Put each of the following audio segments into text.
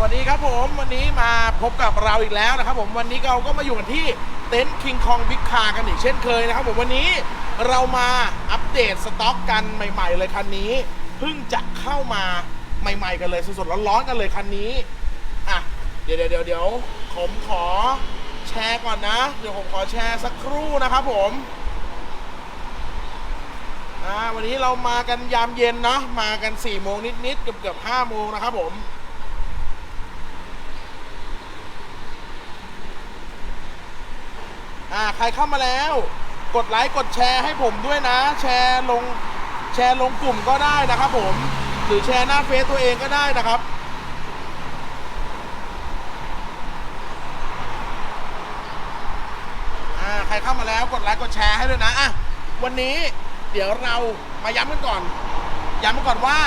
วัสดีครับผมวันนี้มาพบกับเราอีกแล้วนะครับ ผมวันนี้เราก็มาอยู่กันที่เต็นท์คิงคองบิ๊กคากันอีกเช่นเคยนะครับผมวันนี้เรามาอัปเดตสต็อกกันใหม่ ๆ เลยคันนี้เพิ่งจะเข้ามาใหม่ ๆ กันเลยสดๆร้อนๆกันเลยคันนี้อะเดี๋ยวเดี๋ยวเดี๋ยวเดี๋ยวผมขอแชร์ก่อนนะ เดี๋ยวผมขอแชร์สักครู่นะครับผมอ่าวันนี้เรามากันยามเย็นเนาะมากัน4ี่โมงนิดๆเกือบเกือบห้าโมงนะครับผม อ่าใครเข้ามาแล้ว กดไลค์กดแชร์ให้ผมด้วยนะ แชร์ลงแชร์ลงกลุ่มก็ได้นะครับผม หรือแชร์หน้าเฟซตัวเองก็ได้นะครับอ่าใครเข้ามาแล้วกดไลค์กดแชร์ให้ด้วยนะอะวันนี้เดี๋ยวเรามาย้ำกันก่อน ย้ำกันก่อนว่า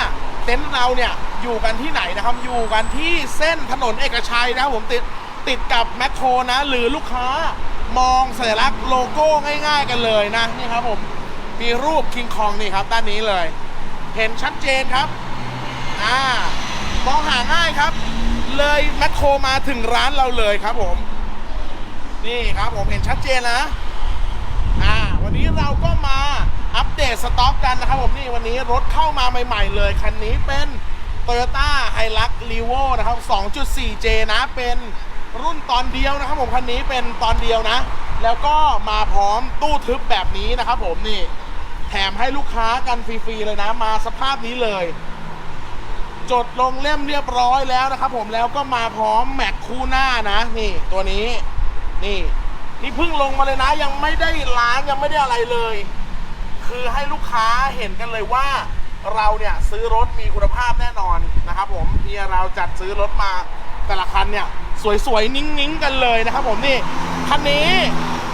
เต็นท์เราเนี่ยอยู่กันที่ไหนนะครับอยู่กันที่เส้นถนนเอกชัยนะครับผมติดติดกับแมคโครนะ หรือลูกค้า มองสัญลักษณ์โลโก้ง่าย ๆ กันเลยนะนี่ครับผมมีรูปคิงคองนี่ครับด้านนี้เลย เห็นชัดเจนครับอ่ามองหาง่ายครับ เลยแมคโครมาถึงร้านเราเลยครับผม นี่ครับผมเห็นชัดเจนนะอ่าวันนี้เราก็มาอัปเดตสต็อกกันนะครับผมนี่วันนี้รถเข้ามาใหม่ ๆ เลยคันนี้เป็น Toyota Hilux Revo นะครับ 2.4J นะเป็น รุ่นตอนเดียวนะครับผมคันนี้เป็นตอนเดียวนะ แล้วก็มาพร้อมตู้ทึบแบบนี้นะครับผมนี่ แถมให้ลูกค้ากันฟรีๆเลยนะ มาสภาพนี้เลย จดลงเล่มเรียบร้อยแล้วนะครับผมแล้วก็มาพร้อมแม็กคู่หน้านะนี่ตัวนี้นี่นี่เพิ่งลงมาเลยนะ ยังไม่ได้ล้างยังไม่ได้อะไรเลย คือให้ลูกค้าเห็นกันเลยว่าเราเนี่ยซื้อรถมีคุณภาพแน่นอนนะครับผมที่เราจัดซื้อรถมาแต่ละคันเนี่ย สวยๆ นิ่งๆ กันเลยนะครับผมนี่คันนี้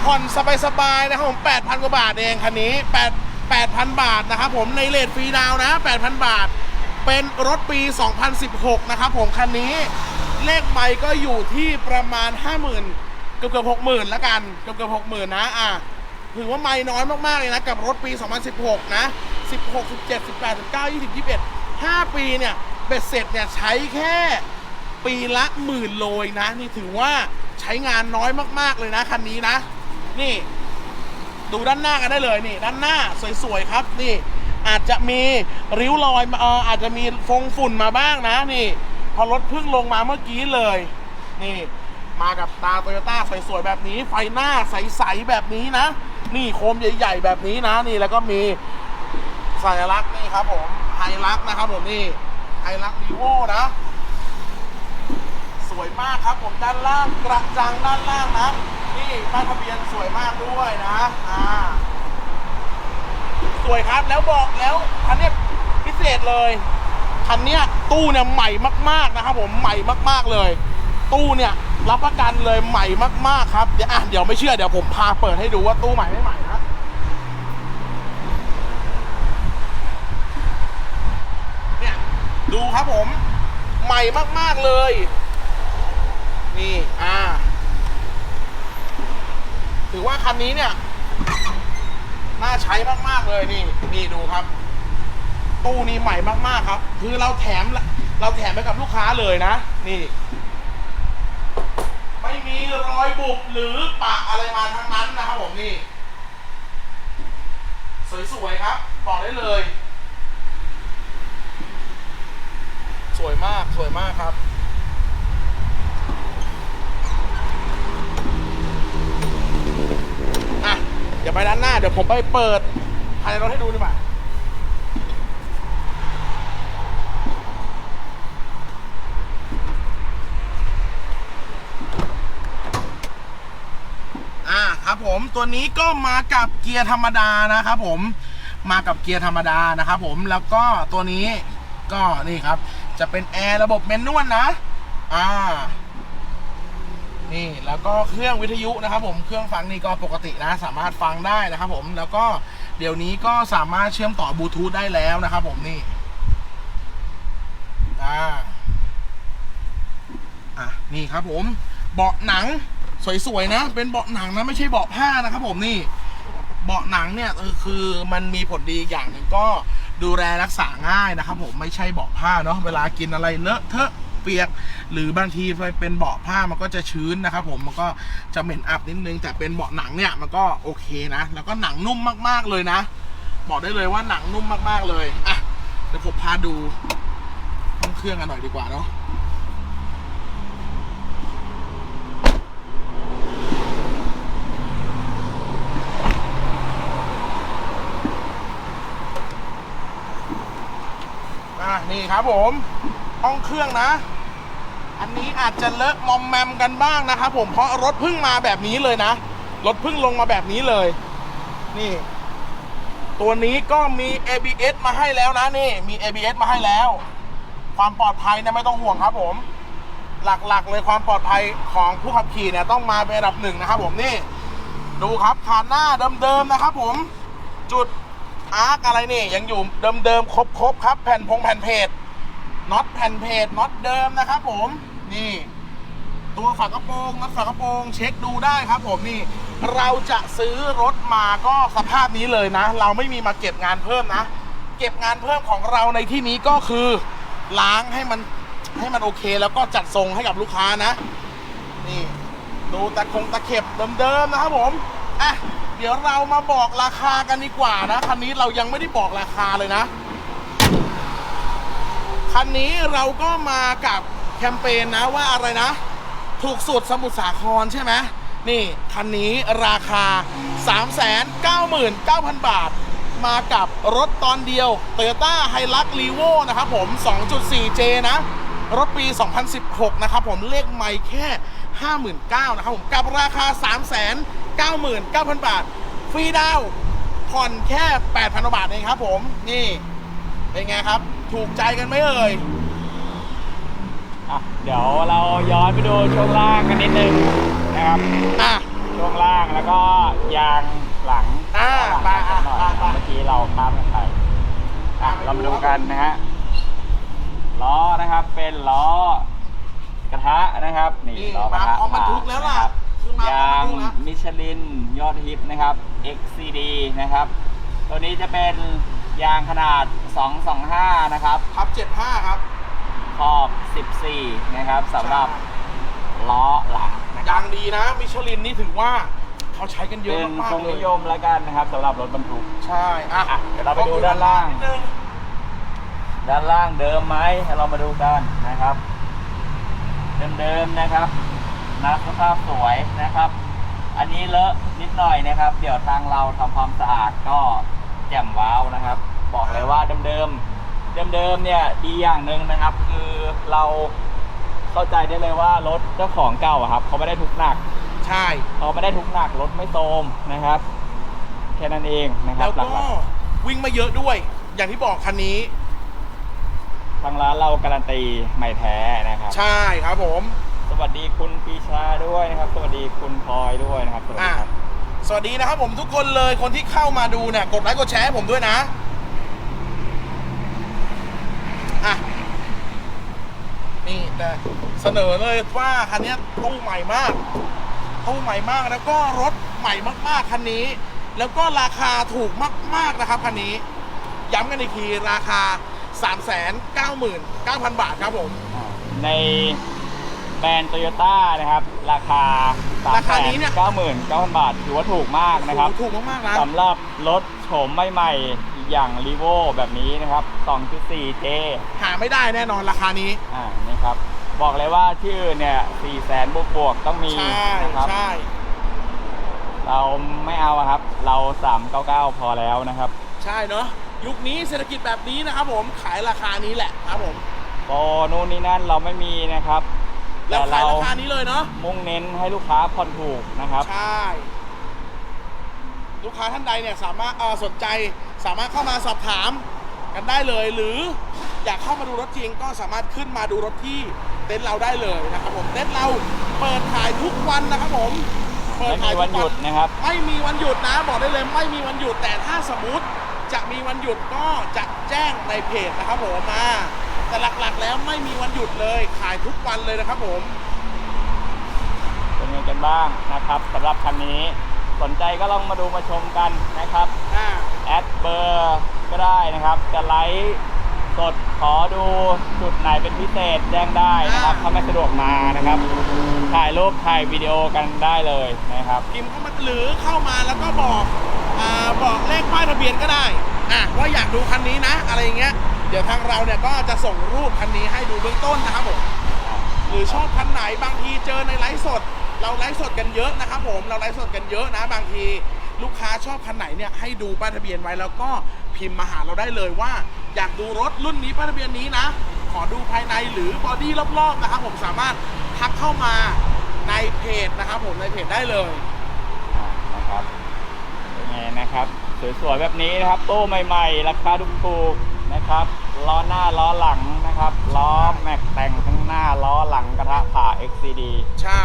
ผ่อนสบายๆ นะครับผม 8,000 กว่าบาทเองคันนี้ 8 8,000 บาทนะครับผมในเลทฟรีดาวนะ 8,000 บาท เป็นรถปี 2016 นะครับผมคันนี้เลขไม่ก็อยู่ที่ประมาณ 50,000 เกือบเกือบหกหมื่นละกันเกือบเกือบหกหมื่นนะอะถือว่าไม่น้อยมากๆ เลยนะ กับรถปี 2016 นะ 16 17 18 19 20 21 5 ปีเนี่ยเบ็ดเสร็จเนี่ยใช้แค่ ปีละหมื่นโลเองนะ นี่ถือว่าใช้งานน้อยมากๆเลยนะคันนี้นะ นี่ ดูด้านหน้ากันได้เลยนี่ ด้านหน้าสวยๆครับ นี่ อาจจะมีริ้วรอยเอ่ออาจจะมีฟงฝุ่นมาบ้างนะ นี่ พอรถเพิ่งลงมาเมื่อกี้เลย นี่ มากับตาโตโยต้าสวยๆแบบนี้ ไฟหน้าใสๆแบบนี้นะ นี่โคมใหญ่ๆแบบนี้นะ นี่แล้วก็มีสัญลักษณ์นี่ครับผมไฮลักษ์นะครับผมนี่ไฮลักษ์ดีโวนะ สวยมากครับ ผมด้านล่างกระจังด้านล่างนะนี่ป้ายทะเบียนสวยมากด้วยนะอ่าสวยครับแล้วบอกแล้วคันนี้พิเศษเลยคันนี้ตู้เนี่ยใหม่มาก ๆนะครับ ผมใหม่มาก ๆเลย ตู้เนี่ยรับประกันเลยใหม่มากๆครับเดี๋ยวอะเดี๋ยวไม่เชื่อเดี๋ยวผมพาเปิดให้ดูว่าตู้ใหม่ไม่ใหม่นะเนี่ยดูครับผมใหม่มากๆเลย นี่อ่าถือว่าคันนี้เนี่ย น่าใช้มากๆเลยนี่นี่ดูครับ ตู้นี้ใหม่มากๆครับ คือเราแถมเราแถมไปกับลูกค้าเลยนะ นี่ ไม่มีรอยบุบหรือปะอะไรมาทั้งนั้นนะครับผมนี่ สวยๆครับ บอกได้เลย สวยมากสวยมากครับ เดี๋ยวผมไปเปิดภายในรถให้ดูดีกว่าอ่าครับผมตัวนี้ก็มากับเกียร์ธรรมดานะครับผมมากับเกียร์ธรรมดานะครับผมแล้วก็ตัวนี้ก็นี่ครับ จะเป็นแอร์ระบบแมนนวลนะ อ่า นี่แล้วก็เครื่องวิทยุนะครับผมเครื่องฟังนี่ก็ปกตินะสามารถฟังได้นะครับผมแล้วก็เดี๋ยวนี้ก็สามารถเชื่อมต่อบลูทูธได้แล้วนะครับผมนี่อ่าอะนี่ครับผมเบาะหนังสวยๆนะ เป็นเบาะหนังนะไม่ใช่เบาะผ้านะครับผมนี่เบาะหนังเนี่ยคือมันมีผลดีอย่างหนึ่งก็ดูแลรักษาง่ายนะครับผมไม่ใช่เบาะผ้าเนาะเวลากินอะไรเลอะเทอะ เปียก หรือบางทีเป็นเบาะผ้ามันก็จะชื้นนะครับผมมันก็จะเหม็นอับนิดนึง แต่เป็นเบาะหนังเนี่ยมันก็โอเคนะ แล้วก็หนังนุ่มมากๆเลยนะ บอกได้เลยว่าหนังนุ่มมากๆเลยอะเดี๋ยวผมพาดูห้องเครื่องกันหน่อยดีกว่าเนาะนี่ครับผม ห้องเครื่องนะ อันนี้อาจจะเลอะมอมแมมกันบ้างนะครับผมเพราะรถเพิ่งมาแบบนี้เลยนะ รถเพิ่งลงมาแบบนี้เลย นี่ ตัวนี้ก็มี ABS มาให้แล้วนะนี่ มี ABS มาให้แล้ว ความปลอดภัยเนี่ยไม่ต้องห่วงครับผม หลักๆเลยความปลอดภัยของผู้ขับขี่เนี่ยต้องมาเป็นอันดับหนึ่งนะครับผมนี่ ดูครับคานหน้าเดิมๆนะครับผม จุดอาร์คอะไรนี่ยังอยู่เดิมๆครบๆครับ แผ่นพงแผ่นเพจ น็อตแผ่นเพจน็อตเดิมนะครับผมนี่ตัวฝากระโปรงน็อตฝากระโปรงเช็คดูได้ครับผมนี่ เราจะซื้อรถมาก็สภาพนี้เลยนะ เราไม่มีมาเก็บงานเพิ่มนะ เก็บงานเพิ่มของเราในที่นี้ก็คือ ล้างให้มันให้มันโอเค แล้วก็จัดทรงให้กับลูกค้านะ นี่ดูตะคงตะเข็บเดิมๆนะครับผมอะเดี๋ยวเรามาบอกราคากันดีกว่านะคันนี้เรายังไม่ได้บอกราคาเลยนะ คันนี้เราก็มากับแคมเปญนะว่าอะไรนะ ถูกสุดสมุทรสาครใช่ไหมนี่คันนี้ราคา 399,000 บาท มากับรถตอนเดียว Toyota h i l u x r e v o นะครับผม 2.4J นะ รถปี 2016 นะครับผมเลขไม่แค่ 59,000นะครับผมกับราคา 399,000 บาท ฟรีดาวผ่อนแค่ 8,000 บาทเองครับผม นี่ เป็นไงครับ ถูกใจกันไหมเอ่ย อะเดี๋ยวเราย้อนไปดูช่วงล่างกันนิดนึงนะครับ อะ ช่วงล่างแล้วก็ยางหลังอ่าหลังไปกันหน่อยอะนะไป เมื่อกี้เราข้ามกันไปอะเรามาดูกันนะฮะล้อนะครับเป็นล้อกระทะนะครับ นี่นี่ล้อกระทะมาพร้อมบรรทุกแล้วล่ะนะครับคือมาพร้อมยางบรรทุกแล้ว มิชลินยอดฮิตนะครับ XCD นะครับ ตัวนี้จะเป็นยางขนาด 225 นะครับ ครับ75ครับขอบ 14 นะครับสำหรับล้อหลังนะคยารับงดีนะ มิชลินนี่ถือว่าเขาใช้กันเยอะเป็นมากทรงๆเลนิยยมแล้วกันนะครับสำหรับรถบรรทุก ใช่อะอะเดี๋ยวเราไปดูด้านล่าง นิดนึง ด้านล่างเดิมไหมให้เรามาดูกันนะครับ เดิมๆนะครับนะสภาพสวยนะครับ อันนี้เลอะนิดหน่อยนะครับ เดี๋ยวทางเราทำความสะอาดก็แจ่มว้าวนะครับ บอกเลยว่าเดิมๆเดิมๆเนี่ยดีอย่างหนึ่งนะครับ คือเราเข้าใจได้เลยว่ารถเจ้าของเก่าอะครับเขาไม่ได้ทุกข์หนักใช่เขาไม่ได้ทุกข์หนักรถไม่โทรมนะครับ แค่นั้นเองนะครัแล้บวหก็ลักวิ่งมาเยอะด้วย อย่างที่บอกคันนี้ๆทางร้านเราการันตีใหม่แท้นะครับ ใช่ครับผม สวัสดีคุณปีชาด้วยนะครับ สวัสดีคุณพลอยด้วยนะครับสวัสดีอะครับสวัสดีนะครับผมทุกคนเลยคนที่เข้ามาดูเนี่ยกดไลค์กดแชร์ให้ผมด้วยนะอะ นี่แต่เสนอเลยว่าคันนี้ตู้ใหม่มากตู้ใหม่มากแล้วก็รถใหม่มากๆคันนี้ แล้วก็ราคาถูกมาก ๆนะครับคันนี้ ย้ำกันอีกทีราคา 399,000 บาทครับผม ในแบรนด์โตโยต้านะครับ ราคาราคานี้เนี่ย99,000 บาท ถือว่าถูกมากนะครับถูกมากๆนะสำหรับรถโฉมใหม่ๆอย่างรีโวแบบนี้นะครับ 2.4J หาไม่ได้แน่นอนราคานี้ อ่านี่ครับ บอกเลยว่าที่อื่นเนี่ย4แสนบวกบวกๆต้องมีใช่นะครับ ใช่เราไม่เอาอะครับ เรา 399 พอแล้วนะครับ ใช่เนาะยุคนี้เศรษฐกิจแบบนี้นะครับผมขายราคานี้แหละครับผมโปรนู่นนี่นั่นเราไม่มีนะครับ แล้วแต่ขายเราราคานี้เลยเนาะ มุ่งเน้นให้ลูกค้าผ่อนถูกนะครับ ใช่ ลูกค้าท่านใดเนี่ยสามารถเอ่อสนใจสามารถเข้ามาสอบถามกันได้เลย หรืออยาก เข้ามาดูรถจริงก็สามารถขึ้นมาดูรถที่เต็นท์เราได้เลยนะครับผมเต็นท์เราเปิดขายทุกวันนะครับผมเปิดไม่ขายมีทุกวันหยุดนะครับ ไม่มีวันหยุดนะ บอกได้เลยไม่มีวันหยุดแต่ถ้าสมมติจะมีวันหยุดก็จะแจ้งในเพจนะครับผมมาแต่หลักๆแล้วไม่มีวันหยุดเลยขายทุกวันเลยนะครับผม เป็นไงกันบ้างนะครับสำหรับคันนี้สนใจก็ลองมาดูมาชมกันนะครับอ่า แอดเบอร์ก็ได้นะครับ จะไลฟ์ สสดขอดูจุดไหนเป็นพิเศษแจ้งได้นะครับอ่าถ้าไม่สะดวกมานะครับ ถ่ายรูปถ่ายวิดีโอกันได้เลยนะครับพิมพ์เข้ามาหรือเข้ามาแล้วก็บอกอ่าบอกเลขป้ายทะเบียนก็ได้อะว่าอยากดูคันนี้นะ อะไรอย่างเงี้ยเดี๋ยวทางเราเนี่ยก็จะส่งรูปคันนี้ให้ดูเบื้องต้นนะครับผมหรือชอบคันไหนบางทีเจอในไลฟ์สด เราไลฟ์สดกันเยอะนะครับผมเราไลฟ์สดกันเยอะนะ บางทีลูกค้าชอบคันไหนเนี่ยให้ดูป้ายทะเบียนไว้แล้วก็พิมพ์มาหาเราได้เลยว่า อยากดูรถรุ่นนี้ป้ายทะเบียนนี้นะ ขอดูภายในหรือบอดี้รอบๆนะครับผมสามารถทักเข้ามาในเพจนะครับผมในเพจได้เลยอ่านะครับเป็นไงนะครับ สวยๆแบบนี้นะครับตู้ใหม่ๆ ราคาถูกๆนะครับล้อหน้าล้อหลังนะครับล้อแม็กแต่งข้างหน้าล้อหลังกระทะผ่า XCD ใช่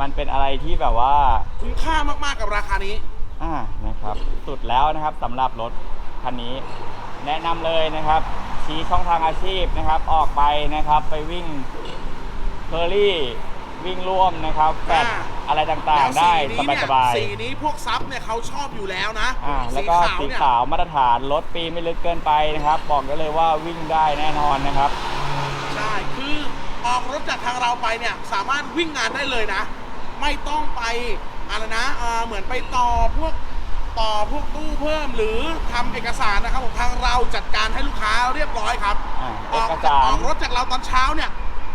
มันเป็นอะไรที่แบบว่าคุ้มค่ามากๆกับราคานี้ อ่านะครับ สุดแล้วนะครับสำหรับรถคันนี้ แนะนำเลยนะครับ ชี้ช่องทางอาชีพนะครับ ออกไปนะครับไปวิ่งเคอรี่วิ่งร่วมนะครับแฟดอ่าอะไรต่างๆ ได้แล้วสสีนี้เนี่ยบายๆสีนี้พวกซับเนี่ยเขาชอบอยู่แล้วนะอ่าแล้วก็สีเนี่ยขาวมาตรฐานรถปีไม่ลึกเกินไปนะครับ บอกได้เลยว่าวิ่งได้แน่นอนนะครับใช่คือออกรถจากทางเราไปเนี่ยสามารถวิ่งงานได้เลยนะ ไม่ต้องไปอะไรนะอ่าเหมือนไปต่อพวก ต่อพวกตู้เพิ่มหรือทำเอกสารนะครับผมทางเราจัดการให้ลูกค้าเรียบร้อยครับอ่าออกเอกสารออกรถจากเราตอนเช้าเนี่ย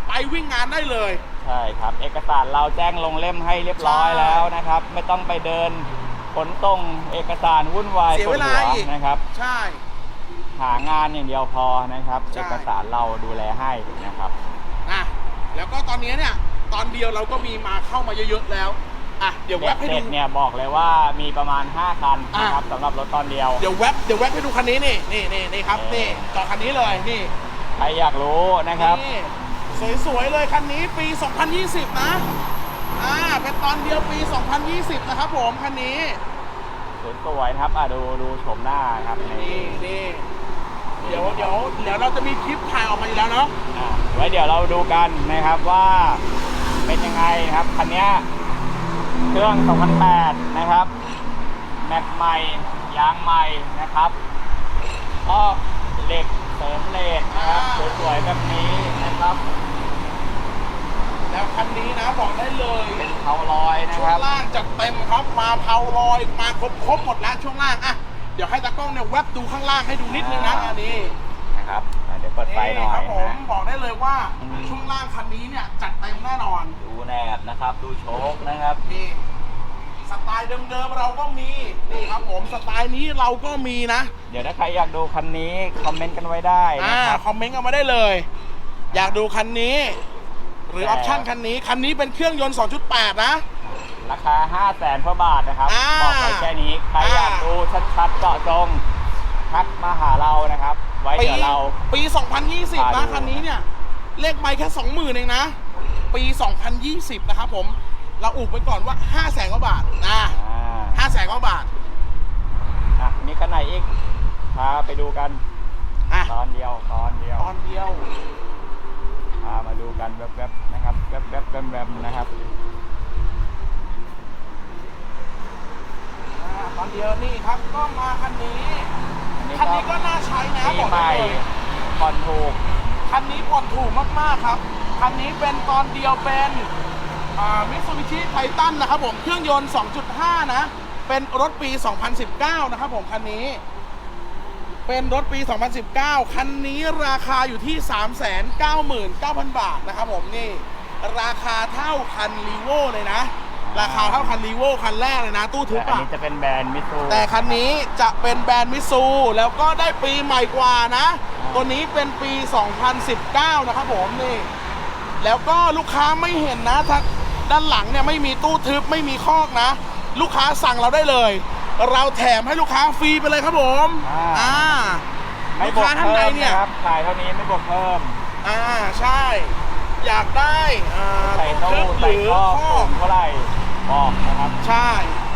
ไปวิ่งงานได้เลย ใช่ครับ เอกสารเราแจ้งลงเล่มให้เรียบร้อยใช่แล้วนะครับ ไม่ต้องไปเดินขนส่งเอกสารวุ่นวายเสียปวเวดลาหัวอีก นะครับ ใช่ หางานอย่างเดียวพอนะครับ ใช่ เอกสารเราดูแลให้นะครับอะแล้วก็ตอนนี้เนี่ย ตอนเดียวเราก็มีมาเข้ามาเยอะๆแล้ว อะเดี๋ยวเด็แวดบให้เด็ดูดเนี่ยบอกเลยว่ามีประมาณ 5 คันอะนะครับสำหรับรถตอนเดียว เดี๋ยวแวบเดี๋ยวแวบให้ดูคันนี้นี่นี่นี่นี่ครับเออนี่จอคันนี้เลยนี่ใครอยากรู้นะครับ นี่สวยๆเลยคันนี้ปี 2020 นะอ่าเป็นตอนเดียวปี 2020 นะครับผมคันนี้สวยๆนะครับอะดูดูชมหน้าครับนี่นี่นี่เดี๋ยวเดี๋ยวเดี๋ยวเราจะมีคลิปถ่ายออกมาอยู่แล้วเนาะ อะไว้เดี๋ยวเราดูกันนะครับว่าเป็นยังไงนะครับคันเนี้ย เครื่อง 2008 นะครับ แม็กใหม่ ยางใหม่นะครับก็เหล็กเสริมเหล็กนะครับสวยๆแบบนี้นะครับ แล้วคันนี้นะบอกได้เลยเป็นเทาลอยนะช่ควรังบล่างจัดเต็มครับมาเผาลอยมาครบครบหมดแล้วช่วงล่างอะเดี๋ยวให้ตากล้องเนี่ยแวบดูข้างล่างให้ดูนิดนึงนะอันนี้นะครับอะ เดี๋ยวเปิดไฟหน่อครัยบผมนะบอกได้เลยว่าอืมช่วงล่างคันนี้เนี่ยจัดเต็มแน่นอนดูแหนบนะครับ ดูโชคนะครับ นี่สไตล์เดิมๆเราก็มีนี่ครับผมสไตล์นี้เราก็มีนะเดี๋ยวถ้าใครอยากดูคันนี้คอมเมนต์กันไว้ได้อ่านะครับ คอมเมนต์กันมาได้เลย อยากดูคันนี้ หรือแต่ออปชั่นคันนี้คันนี้เป็นเครื่องยนต์ 2.8 นะ ราคา 5 0 0แสนพระบาทนะครับอ่าบอกไว้แค่นี้ ใครอยากอ่าดูชัดๆเจาะจงทักมาหาเรานะครับ ไว้ปีเดี๋ยวเรา ปี2020นะอ่าดูคันนี้เนี่ย เลขไม่แค่ 20,000 เองนะ ปี 2020 นะครับผม เราอุบไปก่อนว่า 5 0 0แสนกว่าบาทอ่าอ่า5 0 0แสนกว่าบาท อะมีคันไหนอีกพาไปดูกันอะ ตอนเดียวตอนเดียวตอนเดียว พามาดูกันแวบๆนะครับแวบๆแวมๆนะครับอ่าตอนเดียวนี่ครับก็มาคันนี้อันนี้ คันก็นี้ก็น่าใช้นะปีบอกใหได้ม่เลยผ่อนถูก คันนี้ผ่อนถูกมากๆครับ คันนี้เป็นตอนเดียวเป็นมิตซูบิชิไททันนะครับผม เครื่องยนต์ 2.5 นะ เป็นรถปี 2019 นะครับผม คันนี้ เป็นรถปี 2019 คันนี้ราคาอยู่ที่ 399,000 บาทนะครับผมนี่ ราคาเท่าคันรีโวเลยนะ ราคาเท่าคันรีโวคันแรกเลยนะ ตู้ทึแต่บอันอะนี้จะเป็นแบรนด์มิตซูแต่คันนี้จะเป็นแบรนด์มิซูแล้วก็ได้ปีใหม่กว่านะ ตัวนี้เป็นปี 2019 นะครับผมนี่ แล้วก็ลูกค้าไม่เห็นนะทางด้านหลังเนี่ยไม่มีตู้ทึบไม่มีคอกนะ ลูกค้าสั่งเราได้เลย เราแถมให้ลูกค้าฟรีไปเลยครับผมอ่า ไม่บวกลูกค้าท่านใดเพิ่มเนี่ยนะครับขายเท่านี้ไม่บวกเพิ่ม อ่าใช่ อยากได้อ่าใส่ตู้ตู้ทึบหใส่รือข้อคอสูก งเท่าไหร่ บอกนะครับ ใช่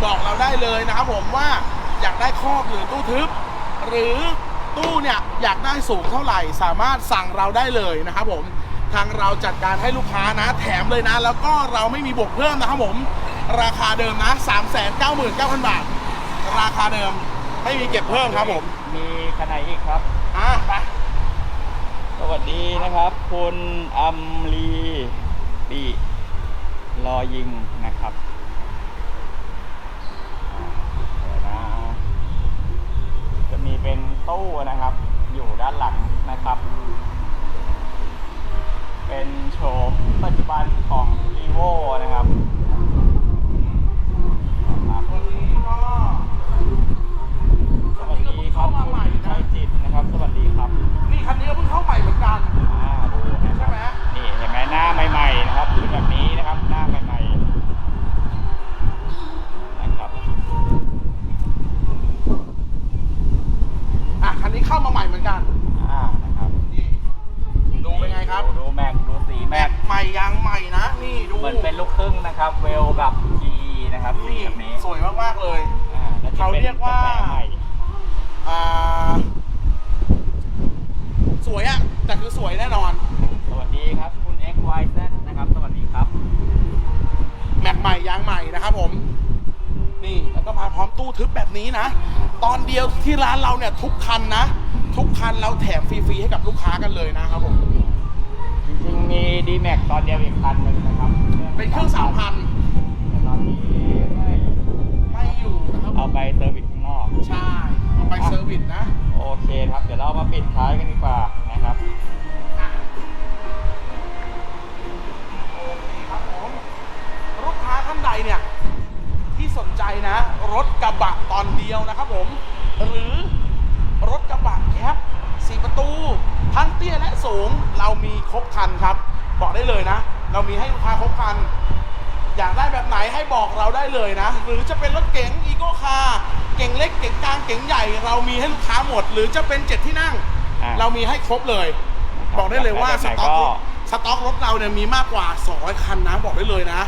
บอกเราได้เลยนะครับผมว่าอยากได้ครอบหรือตู้ทึบ หรือตู้เนี่ยอยากได้สูงเท่าไหร่ สามารถสั่งเราได้เลยนะครับผมทางเราจัดการให้ลูกค้านะ แถมเลยนะ แล้วก็เราไม่มีบวกเพิ่มนะครับผม ราคาเดิมนะ 3 9 9 0 0 0 บาท ราคาเดิมไม่มีเก็บเพิ่มครับผม มีคันไหนอีกครับอะไปนะครับ คุณอัมลีปีรอยิงนะครับอ่าเดี๋ยวนะจะมี เป็นตู้นะครับ อยู่ด้านหลังนะครับ เป็นโฉมปัจจุบันของ r ีโวนะครับนะครับวันนี้ก็สวัสดีครับคุณชัยจิตนะครับ สวัสดีครับ นี่คันนี้ก็เพิ่งเข้าใหม่เหมือนกัน อ่าดูนะค ใช่ รับ ไหม นี่เห็นไหมหน้าใหม่ๆนะครับเป็นแบบนี้นะครับ หน้าใหม่ๆนะครับ อะคันนี้เข้ามาใหม่เหมือนกัน อ่านะครับ นี่ดูเป็นไงครับ ดูดูแม็กดูสี แบ แม็ บ ก ใหม่ยางใหม่นะ นี่ดู เหมือนเป็นลูกครึ่ง นะครับเวลกับ GE นะครับสีนี่แบบนี้สวยมาก ๆ เลย อ่าแล้วจะเขาเป็นเรียกว่าระแสใหม่อ่า สวยอะแต่คือสวยแน่นอน สวัสดีครับ คุณ XYZ นะครับ สวัสดีครับ แม็กใหม่ยางใหม่นะครับผม นี่แล้วก็มาพร้อมตู้ทึบแบบนี้นะ ตอนเดียวที่ร้านเราเนี่ยทุกคันนะ ทุกคันเราแถมฟรีๆให้กับลูกค้ากันเลยนะครับผม จริงๆมี D Max ตอนเดียวอีกคันหนึ่งนะครับ เป็นเครื่องสามพันแต่ตอนนี้ไม่ไม่อยู่นะครับ เอาไปเซอร์วิสข้างนอก ใช่ เอาไปเซอร์วิสนะ โอเคครับ เดี๋ยวเรามาปิดท้ายกันดีกว่านะครับอะโอเคครับผมลูกค้าท่านใดเนี่ย ที่สนใจนะ รถกระบะตอนเดียวนะครับผม หรือรถกระบะแคปสี่ประตู ทั้งเตี้ยและสูง เรามีครบคันครับ บอกได้เลยนะ เรามีให้ลูกค้าครบคัน อยากได้แบบไหนให้บอกเราได้เลยนะ หรือจะเป็นรถเก๋งอีโก้คาร์เก๋งเล็กเก๋งกลางเก๋งใหญ่ เรามีให้ลูกค้าหมด หรือจะเป็นเจ็ดที่นั่ง อ่า เรามีให้ครบเลย บอกได้เลยว่าสแบบไหนต็อกก็สต็อกรถเราเนี่ยมีมากกว่า 200 คันนะบอกได้เลยนะ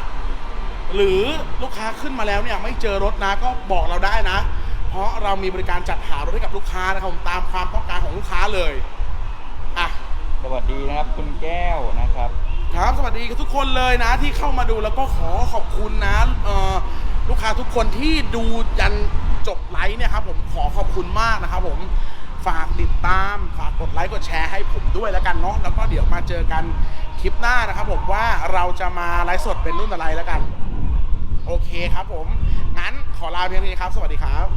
หรือลูกค้าขึ้นมาแล้วเนี่ยไม่เจอรถนะก็บอกเราได้นะ เพราะเรามีบริการจัดหารถให้กับลูกค้านะครับผมตามความต้องการของลูกค้าเลยอะ สวัสดีนะครับคุณแก้วนะครับ ครับสวัสดีทุกคนเลยนะที่เข้ามาดูแล้วก็ขอขอบคุณนะลูกค้าทุกคนที่ดูยันจบไลฟ์เนี่ยครับผมขอขอบคุณมากนะครับผมฝากติดตามฝากกดไลค์กดแชร์ให้ผมด้วยแล้วกันเนาะแล้วก็เดี๋ยวมาเจอกันคลิปหน้านะครับผมว่าเราจะมาไลฟ์สดเป็นรุ่นอะไรแล้วกัน โอเคครับผม งั้นขอลาเพียงนี้ครับ สวัสดีครับ